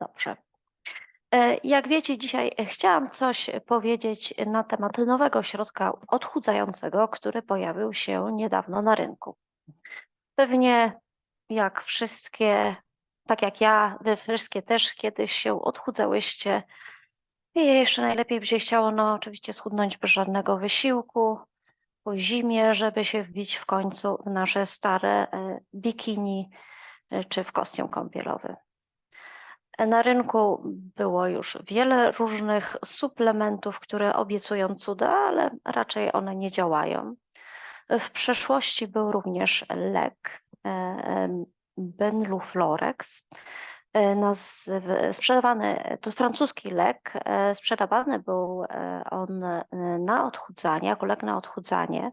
Dobrze. E, Jak wiecie, dzisiaj chciałam coś powiedzieć na temat nowego środka odchudzającego, który pojawił się niedawno na rynku. Pewnie jak wszystkie, tak jak ja, wy wszystkie też kiedyś się odchudzałyście. I jeszcze najlepiej by się chciało, no oczywiście schudnąć bez żadnego wysiłku po zimie, żeby się wbić w końcu w nasze stare e, bikini e, czy w kostium kąpielowy. Na rynku było już wiele różnych suplementów, które obiecują cuda, ale raczej one nie działają. W przeszłości był również lek e, Benluflorex, e, sprzedawany, to francuski lek, e, sprzedawany był on na odchudzanie, jako lek na odchudzanie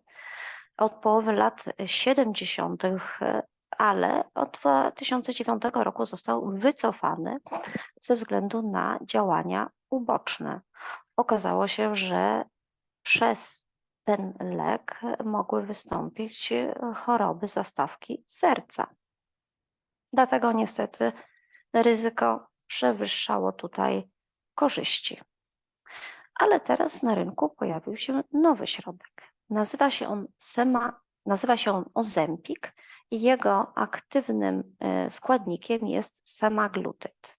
od połowy lat 70., e, ale od 2009 roku został wycofany ze względu na działania uboczne. Okazało się, że przez ten lek mogły wystąpić choroby zastawki serca. Dlatego niestety ryzyko przewyższało tutaj korzyści. Ale teraz na rynku pojawił się nowy środek. Nazywa się on Sema, nazywa się on Ozempik jego aktywnym e, składnikiem jest semaglutyd.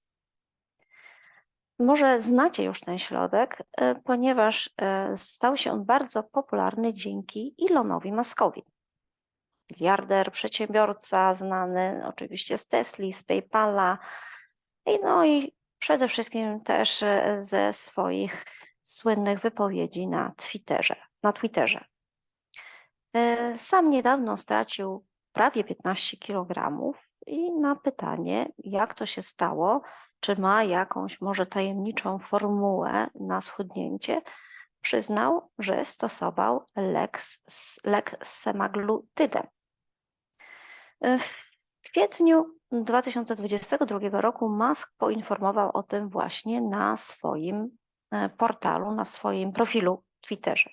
Może znacie już ten środek, e, ponieważ e, stał się on bardzo popularny dzięki Elonowi Muskowi. Miliarder, przedsiębiorca, znany oczywiście z Tesli, z PayPala, no i przede wszystkim też ze swoich słynnych wypowiedzi na Twitterze. Na Twitterze. Sam niedawno stracił prawie 15 kg i na pytanie, jak to się stało, czy ma jakąś może tajemniczą formułę na schudnięcie, przyznał, że stosował lek z, lek z semaglutydem. E, W kwietniu 2022 roku Musk poinformował o tym właśnie na swoim e, portalu, na swoim profilu Twitterze.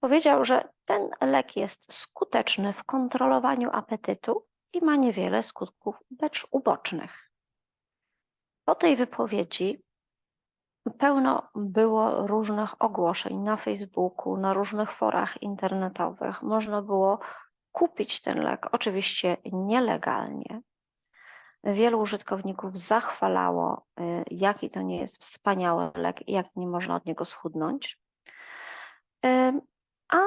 Powiedział, że ten lek jest skuteczny w kontrolowaniu apetytu i ma niewiele skutków ubocznych. Po tej wypowiedzi pełno było różnych ogłoszeń na Facebooku, na różnych forach internetowych. Można było kupić ten lek, oczywiście nielegalnie. Wielu użytkowników zachwalało, y, jaki to nie jest wspaniały lek i jak nie można od niego schudnąć. A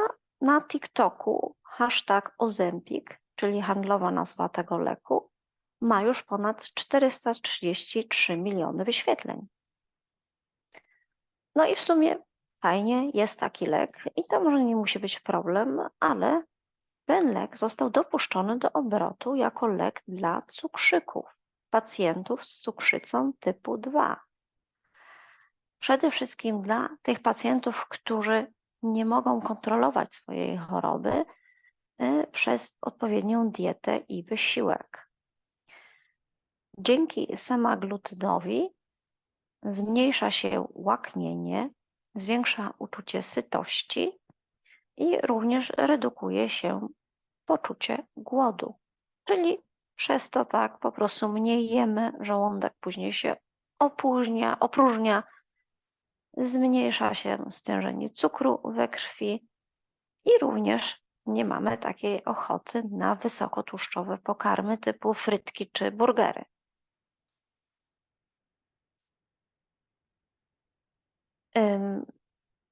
na TikToku hashtag Ozempik, czyli handlowa nazwa tego leku, ma już ponad 433 miliony wyświetleń. No i w sumie fajnie, jest taki lek i to może nie musi być problem, ale ten lek został dopuszczony do obrotu jako lek dla cukrzyków, pacjentów z cukrzycą typu 2. Przede wszystkim dla tych pacjentów, którzy nie mogą kontrolować swojej choroby y, przez odpowiednią dietę i wysiłek. Dzięki semaglutydowi zmniejsza się łaknienie, zwiększa uczucie sytości i również redukuje się poczucie głodu. Czyli przez to tak po prostu mniej jemy, żołądek później się opóźnia, opróżnia, zmniejsza się stężenie cukru we krwi i również nie mamy takiej ochoty na wysokotłuszczowe pokarmy typu frytki czy burgery.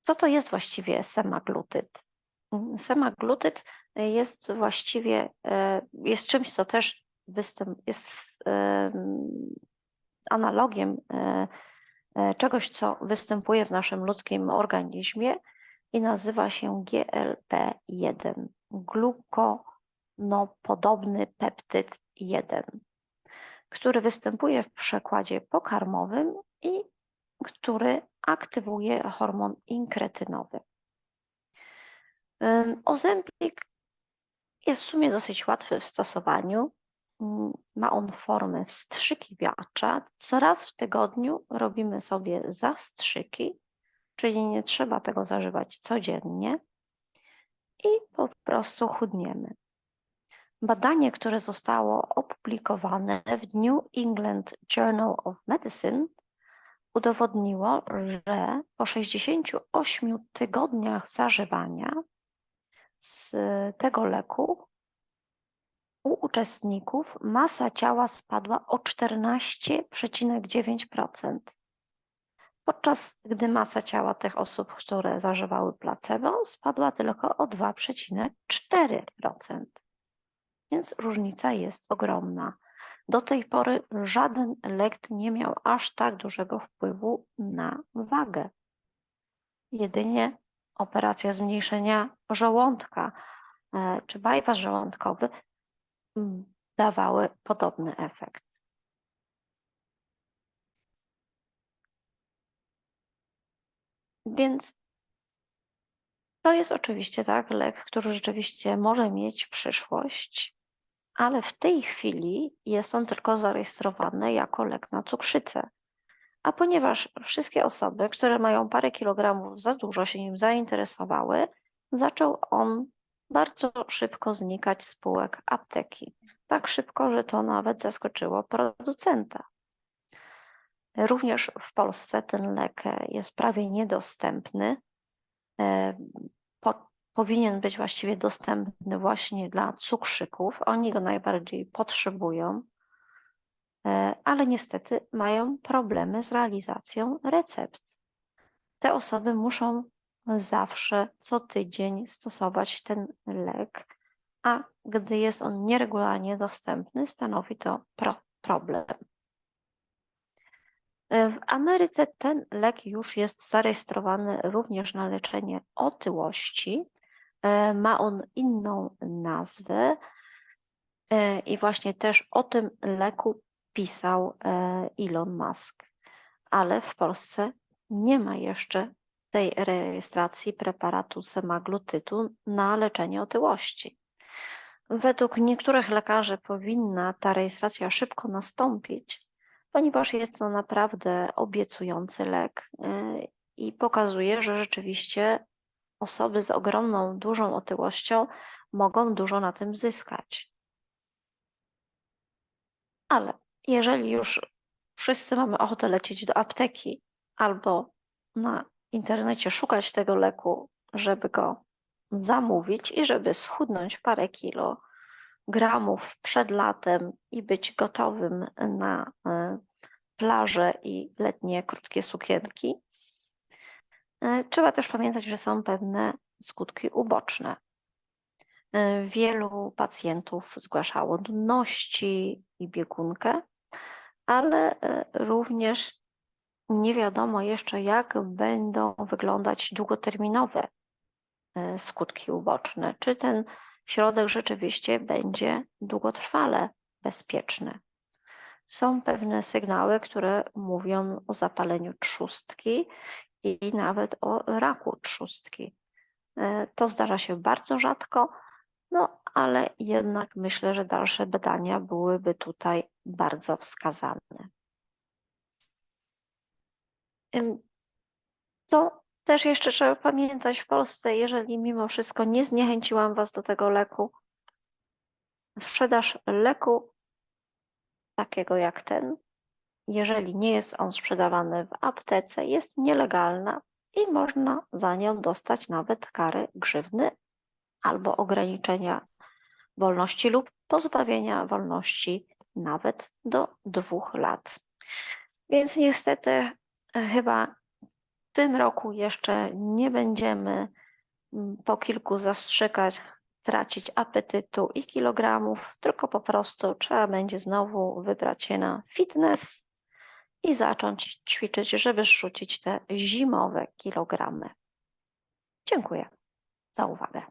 Co to jest właściwie semaglutyd? Semaglutyd jest właściwie e, jest czymś, co też występ, jest em, analogiem e, czegoś, co występuje w naszym ludzkim organizmie i nazywa się GLP-1, glukonopodobny peptyd 1, który występuje w przekładzie pokarmowym i który aktywuje hormon inkretynowy. Ozempik jest w sumie dosyć łatwy w stosowaniu. Ma on formę wstrzykiwacza. Co raz w tygodniu robimy sobie zastrzyki, czyli nie trzeba tego zażywać codziennie i po prostu chudniemy. Badanie, które zostało opublikowane w New England Journal of Medicine, udowodniło, że po 68 tygodniach zażywania z tego leku u uczestników masa ciała spadła o 14,9%, podczas gdy masa ciała tych osób, które zażywały placebo, spadła tylko o 2,4%. Więc różnica jest ogromna. Do tej pory żaden lek nie miał aż tak dużego wpływu na wagę. Jedynie operacja zmniejszenia żołądka e, czy bypass żołądkowy dawały podobny efekt. Więc to jest oczywiście tak lek, który rzeczywiście może mieć przyszłość, ale w tej chwili jest on tylko zarejestrowany jako lek na cukrzycę. A ponieważ wszystkie osoby, które mają parę kilogramów za dużo się nim zainteresowały, zaczął on bardzo szybko znikać z półek apteki. Tak szybko, że to nawet zaskoczyło producenta. Również w Polsce ten lek jest prawie niedostępny. E, po, powinien być właściwie dostępny właśnie dla cukrzyków. Oni go najbardziej potrzebują, e, ale niestety mają problemy z realizacją recept. Te osoby muszą zawsze co tydzień stosować ten lek, a gdy jest on nieregularnie dostępny, stanowi to pro problem. W Ameryce ten lek już jest zarejestrowany również na leczenie otyłości. E, ma on inną nazwę e, i właśnie też o tym leku pisał e, Elon Musk, ale w Polsce nie ma jeszcze tej rejestracji preparatu semaglutytu na leczenie otyłości. Według niektórych lekarzy powinna ta rejestracja szybko nastąpić, ponieważ jest to naprawdę obiecujący lek y, i pokazuje, że rzeczywiście osoby z ogromną, dużą otyłością mogą dużo na tym zyskać. Ale jeżeli już wszyscy mamy ochotę lecieć do apteki albo na internecie szukać tego leku, żeby go zamówić i żeby schudnąć parę kilo, gramów przed latem i być gotowym na e, plażę i letnie krótkie sukienki. E, trzeba też pamiętać, że są pewne skutki uboczne. E, wielu pacjentów zgłaszało nudności i biegunkę, ale również nie wiadomo jeszcze, jak będą wyglądać długoterminowe skutki uboczne. Czy ten środek rzeczywiście będzie długotrwale bezpieczny. Są pewne sygnały, które mówią o zapaleniu trzustki i nawet o raku trzustki. E, to zdarza się bardzo rzadko, no ale jednak myślę, że dalsze badania byłyby tutaj bardzo wskazane. Co też jeszcze trzeba pamiętać w Polsce, jeżeli mimo wszystko nie zniechęciłam Was do tego leku, sprzedaż leku takiego jak ten, jeżeli nie jest on sprzedawany w aptece, jest nielegalna i można za nią dostać nawet kary grzywny albo ograniczenia wolności lub pozbawienia wolności nawet do dwóch lat. Więc niestety chyba w tym roku jeszcze nie będziemy mm, po kilku zastrzykach tracić apetytu i kilogramów, tylko po prostu trzeba będzie znowu wybrać się na fitness i zacząć ćwiczyć, żeby zrzucić te zimowe kilogramy. Dziękuję za uwagę.